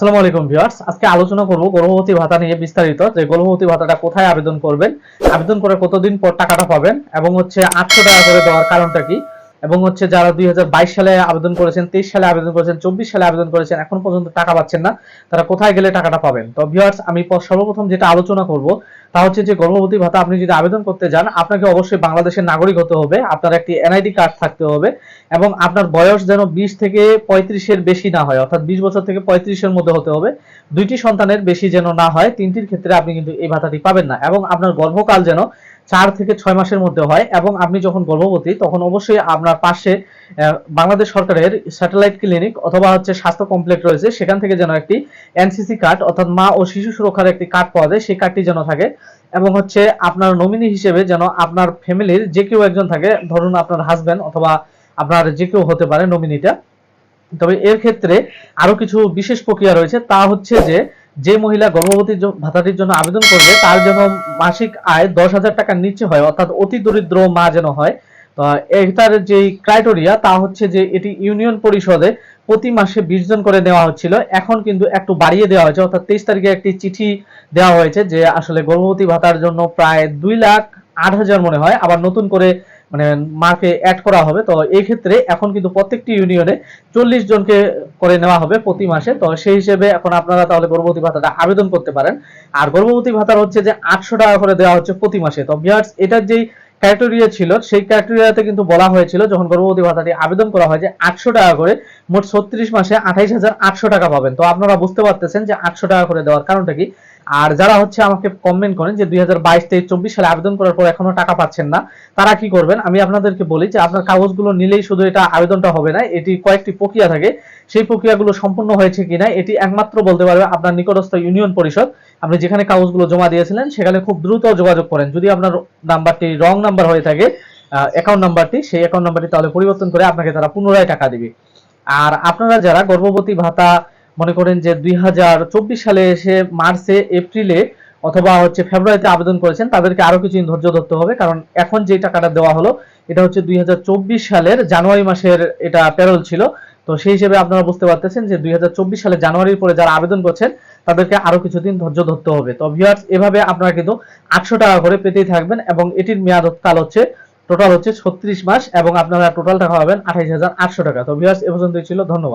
আসসালামু আলাইকুম ভিউয়ার্স। আজকে আলোচনা করব গর্ভবতী ভাতা নিয়ে বিস্তারিত, যে গর্ভবতী ভাতাটা কোথায় আবেদন করবেন, আবেদন করে কতদিন পর টাকাটা পাবেন, এবং হচ্ছে আটশো টাকা করে দেওয়ার কারণটা কি? এবং হচ্ছে যারা দুই হাজার বাইশ সালে আবেদন করেছেন, তেইশ সালে আবেদন করেছেন, চব্বিশ সালে আবেদন করেছেন, এখন পর্যন্ত টাকা পাচ্ছেন না, তারা কোথায় গেলে টাকাটা পাবেন? তো ভিউয়ার্স আমি সর্বপ্রথম যেটা আলোচনা করব, তা হচ্ছে যে গর্ভবতী ভাতা আপনি যদি আবেদন করতে যান, আপনাকে অবশ্যই বাংলাদেশের নাগরিক হতে হবে, আপনার একটি এনআইডি কার্ড থাকতে হবে, এবং আপনার বয়স যেন বিশ থেকে পঁয়ত্রিশের বেশি না হয়, অর্থাৎ বিশ বছর থেকে পঁয়ত্রিশের মধ্যে হতে হবে, দুইটি সন্তানের বেশি যেন না হয়, তিনটির ক্ষেত্রে আপনি কিন্তু এই ভাতাটি পাবেন না, এবং আপনার গর্ভকাল যেন চার থেকে ছয় মাসের মধ্যে হয় এবং আপনি যখন গর্ভবতী, তখন অবশ্যই আপনার পাশে বাংলাদেশ সরকারের স্যাটেলাইট ক্লিনিক অথবা হচ্ছে স্বাস্থ্য কমপ্লেক্স রয়েছে। সেখান থেকে যেন একটি এনসিসি কার্ড অর্থাৎ মা ও শিশু সুরক্ষার একটি কার্ড পাওয়া যায়, সেই কার্ডটি যেন থাকে এবং হচ্ছে আপনার নমিনি হিসেবে যেন আপনার ফ্যামিলির যে কেউ একজন থাকে, ধরুন আপনার হাজবেন্ড অথবা আপনার যে কেউ হতে পারে নমিনিটা তবে এর ক্ষেত্রে আরও কিছু বিশেষ প্রক্রিয়া রয়েছে। তা হচ্ছে যে যে মহিলা গর্ভবতী ভাতাটির জন্য আবেদন করবে, তার যেন মাসিক আয় দশ হাজার টাকার নিচে হয়, অর্থাৎ অতি দরিদ্র মা যেন হয়। এটার যে ক্রাইটেরিয়া তা হচ্ছে যে এটি ইউনিয়ন পরিষদে প্রতি মাসে বিশ জন করে দেওয়া হচ্ছিল। এখন কিন্তু একটু বাড়িয়ে দেওয়া হয়েছে, অর্থাৎ তেইশ তারিখে একটি চিঠি দেওয়া হয়েছে যে আসলে গর্ভবতী ভাতার জন্য প্রায় দুই লাখ আট হাজার মনে হয়, আবার নতুন করে মানে মাকে অ্যাড করা হবে। তো এই ক্ষেত্রে এখন কিন্তু প্রত্যেকটি ইউনিয়নে চল্লিশ জনকে করে নেওয়া হবে প্রতি মাসে। তো সেই হিসেবে এখন আপনারা তাহলে গর্ভবতী ভাতাটা আবেদন করতে পারেন। আর গর্ভবতী ভাতার হচ্ছে যে আটশো টাকা করে দেওয়া হচ্ছে প্রতি মাসে। তো বিয়ার্স এটার যেই ক্রাইটেরিয়া ছিল, সেই ক্রাইটেরিয়াতে কিন্তু বলা হয়েছিল যখন গর্ভবতী ভাতাটি আবেদন করা হয় যে আটশো টাকা করে মোট ছত্রিশ মাসে আঠাইশ হাজার আটশো টাকা পাবেন। তো আপনারা বুঝতে পারতেছেন যে আটশো টাকা করে দেওয়ার কারণটা কি? আর যারা হচ্ছে আমাকে কমেন্ট করেন যে দুই হাজার বাইশ তেইশ চব্বিশ সালে আবেদন করার পর এখনও টাকা পাচ্ছেন না, তারা কি করবেন? আমি আপনাদেরকে বলি যে আপনার কাগজগুলো নিলেই শুধু এটা আবেদনটা হবে না, এটি কয়েকটি প্রক্রিয়া থাকে। সেই প্রক্রিয়াগুলো সম্পূর্ণ হয়েছে কিনা, এটি একমাত্র বলতে পারবে আপনার নিকটস্থ ইউনিয়ন পরিষদ। আপনি যেখানে কাগজগুলো জমা দিয়েছিলেন, সেখানে খুব দ্রুত যোগাযোগ করেন। যদি আপনার নাম্বারটি রং নাম্বার হয়ে থাকে অ্যাকাউন্ট নাম্বারটি, সেই অ্যাকাউন্ট নাম্বারটি তাহলে পরিবর্তন করে আপনাকে তারা পুনরায় টাকা দিবে। আর আপনারা যারা গর্ভবতী ভাতা মনে করেন যে দুই হাজার চব্বিশ সালে এসে মার্চে, এপ্রিলে অথবা হচ্ছে ফেব্রুয়ারিতে আবেদন করেছেন, তাদেরকে আরও কিছুদিন ধৈর্য ধরতে হবে। কারণ এখন যে টাকাটা দেওয়া হলো, এটা হচ্ছে দুই হাজার চব্বিশ সালের জানুয়ারি মাসের এটা প্যারোল ছিল। তো সেই হিসেবে আপনারা বুঝতে পারতেছেন যে দুই সালের জানুয়ারির পরে যারা আবেদন করছেন, তাদেরকে আরও কিছুদিন ধৈর্য ধরতে হবে। তো ভিউয়ার্স এভাবে আপনারা কিন্তু আটশো টাকা করে পেতেই থাকবেন এবং এটির মেয়াদ কাল হচ্ছে টোটাল হচ্ছে ছত্রিশ মাস এবং আপনারা টোটাল টাকা পাবেন আঠাইশ হাজার আটশো টাকা। তো ভিউয়ার্স এ পর্যন্তই ছিল। ধন্যবাদ।